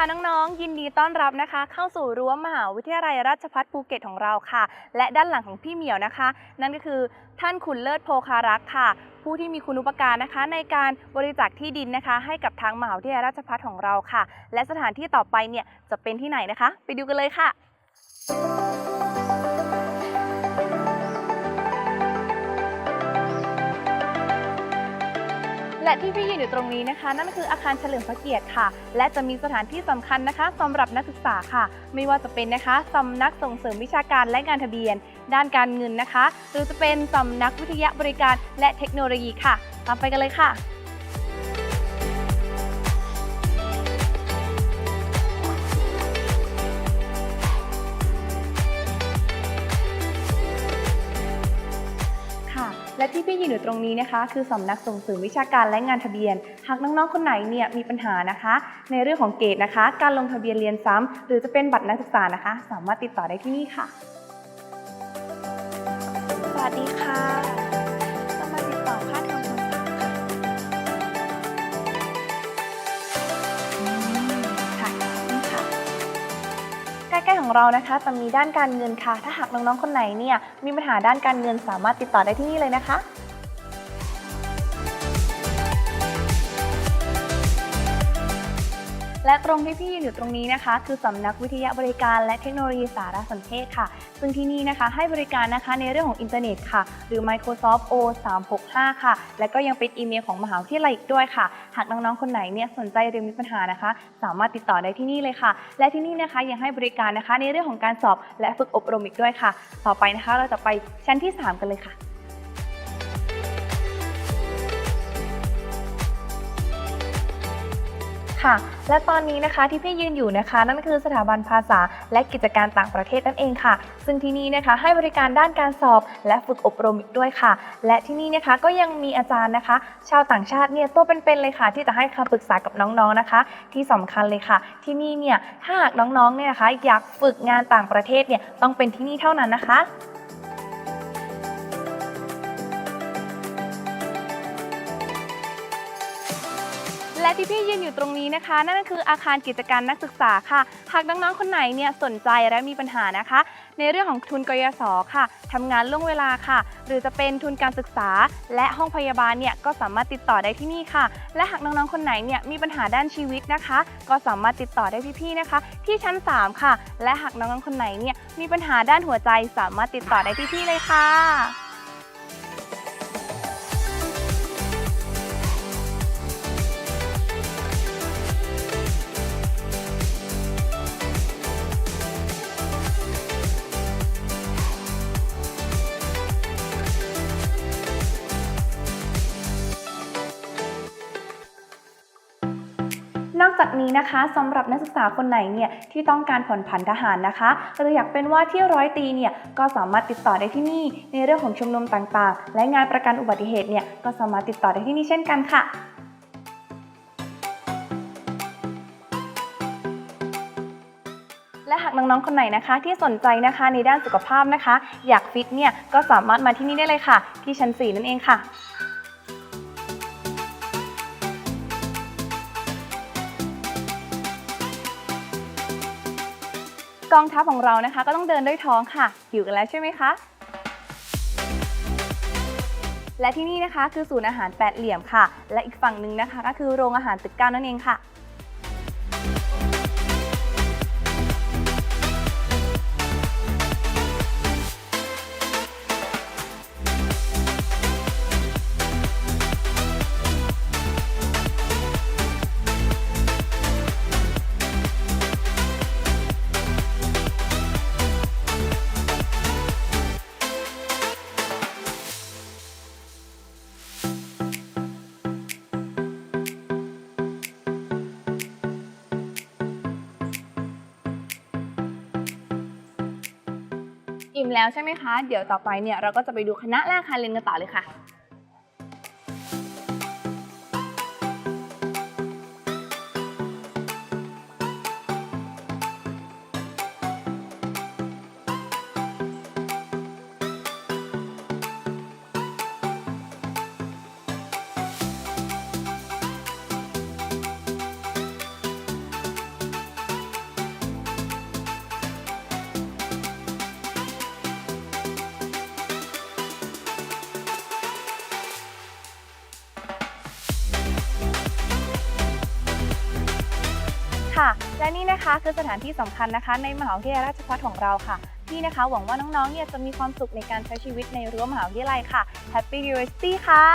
ค่ะน้องๆ ยินดีต้อนรับนะคะ เข้าสู่รั้วมหาวิทยาลัยราชภัฏภูเก็ตของเราค่ะ และด้านหลังของพี่เหมียวนะคะ นั่นก็คือท่านขุนเลิศโพคารักษ์ค่ะ ผู้ที่มีคุณอุปการนะคะ ในการบริจาคที่ดินนะคะ ให้กับทางมหาวิทยาลัยราชภัฏของเราค่ะ และสถานที่ต่อไปเนี่ยจะเป็นที่ไหนนะคะ ไปดูกันเลยค่ะ และที่พี่ยืนอยู่ตรงนี้นะคะ นั่นคืออาคารเฉลิมพระเกียรติค่ะ และจะมีสถานที่สำคัญนะคะสำหรับนักศึกษาค่ะ ไม่ว่าจะเป็นนะคะสำนักส่งเสริมวิชาการและงานทะเบียน ด้านการเงินนะคะ หรือจะเป็นสำนักวิทยาบริการและเทคโนโลยีค่ะ ตามไปกันเลยค่ะ และที่พี่ยืนอยู่ตรงนี้นะคะ คือสำนักส่งเสริมวิชาการและงานทะเบียน หากน้องๆคนไหนเนี่ยมีปัญหานะคะ ในเรื่องของเกรดนะคะ การลงทะเบียนเรียนซ้ำหรือจะเป็นบัตรนักศึกษานะคะ สามารถติดต่อได้ที่นี่ค่ะ สวัสดีค่ะ เรานะคะจะมีด้านการเงินค่ะ ถ้าหากน้องๆคนไหนเนี่ยมีปัญหาด้านการเงินสามารถติดต่อได้ที่นี่เลยนะคะ และตรงที่พี่ยืนอยู่ตรงนี้นะคะ คือสำนักวิทยาบริการและเทคโนโลยีสารสนเทศค่ะ ซึ่งที่นี่นะคะให้บริการนะคะในเรื่องของอินเทอร์เน็ตค่ะ หรือ Microsoft O 365ค่ะ และก็ยังเป็นอีเมลของมหาวิทยาลัยอีกด้วยค่ะ หากน้องๆ คนไหนเนี่ยสนใจหรือมีปัญหานะคะ สามารถติดต่อได้ที่นี่เลยค่ะ และที่นี่นะคะยังให้บริการนะคะในเรื่องของการสอบและฝึกอบรมอีกด้วยค่ะ ต่อไปนะคะเราจะไปชั้นที่ 3 กันเลยค่ะ ค่ะ และตอนนี้นะคะที่พี่ยืนอยู่นะคะ นั่นคือสถาบันภาษาและกิจการต่างประเทศนั่นเองค่ะ ซึ่งที่นี่นะคะให้บริการด้านการสอบและฝึกอบรมอีกด้วยค่ะ และที่นี่นะคะก็ยังมีอาจารย์นะคะ ชาวต่างชาติเนี่ยตัวเป็นๆเลยค่ะ ที่จะให้คำปรึกษากับน้องๆนะคะ ที่สำคัญเลยค่ะ ที่นี่เนี่ยถ้าหากน้องๆเนี่ยนะคะ อยากฝึกงานต่างประเทศเนี่ยต้องเป็นที่นี่เท่านั้นนะคะ และที่พี่ยืนอยู่ตรงนี้นะคะ นั่นก็คืออาคารกิจการนักศึกษาค่ะ หากน้องๆคนไหนเนี่ยสนใจและมีปัญหานะคะ ในเรื่องของทุนกยศค่ะทำงานล่วงเวลาค่ะ หรือจะเป็นทุนการศึกษา และห้องพยาบาลเนี่ยก็สามารถติดต่อได้ที่นี่ค่ะ และหากน้องๆคนไหนเนี่ยมีปัญหาด้านชีวิตนะคะ ก็สามารถติดต่อได้พี่ๆนะคะ ที่ชั้น 3 ค่ะ และหากน้องๆคนไหนเนี่ยมีปัญหาด้านหัวใจสามารถติดต่อได้ที่พี่เลยค่ะ อกจากนี้นะคะสำหรับนักศึกษาคนไหนเนี่ยที่ต้องการผ่อนผันทหารนะคะหรืออยากเป็นว่าที่ร้อยตีเนี่ยก็สามารถติดต่อได้ที่นี่ ในเรื่องของชุมนุมต่างๆ และงานประกันอุบัติเหตุเนี่ยก็สามารถติดต่อได้ที่นี่เช่นกันค่ะและหากน้องๆ คนไหนนะคะ ที่สนใจนะคะในด้านสุขภาพนะคะ อยากฟิตเนี่ยก็สามารถมาที่นี่ได้เลยค่ะ ที่ชั้น 4 นั่นเองค่ะ กองทัพของเรานะคะ ก็ต้องเดินด้วยท้องค่ะหิวกันแล้วใช่ไหมคะและที่นี่นะคะคือศูนย์อาหารแปดเหลี่ยมค่ะ และอีกฝั่งหนึ่งนะคะ ก็คือโรงอาหารตึกเก้านั่นเองค่ะ อิ่มแล้วใช่ไหมคะ เดี๋ยวต่อไปเนี่ยเราก็จะไปดูคณะแรกคาเรนกันต่อเลยค่ะ และนี่นะคะคือสถานที่สำคัญนะคะ ในมหาวิทยาลัยราชภัฏของเราค่ะที่นะคะ หวังว่าน้องๆเนี่ยจะมีความสุขในการใช้ชีวิตในรั้วมหาวิทยาลัยค่ะ Happy University ค่ะ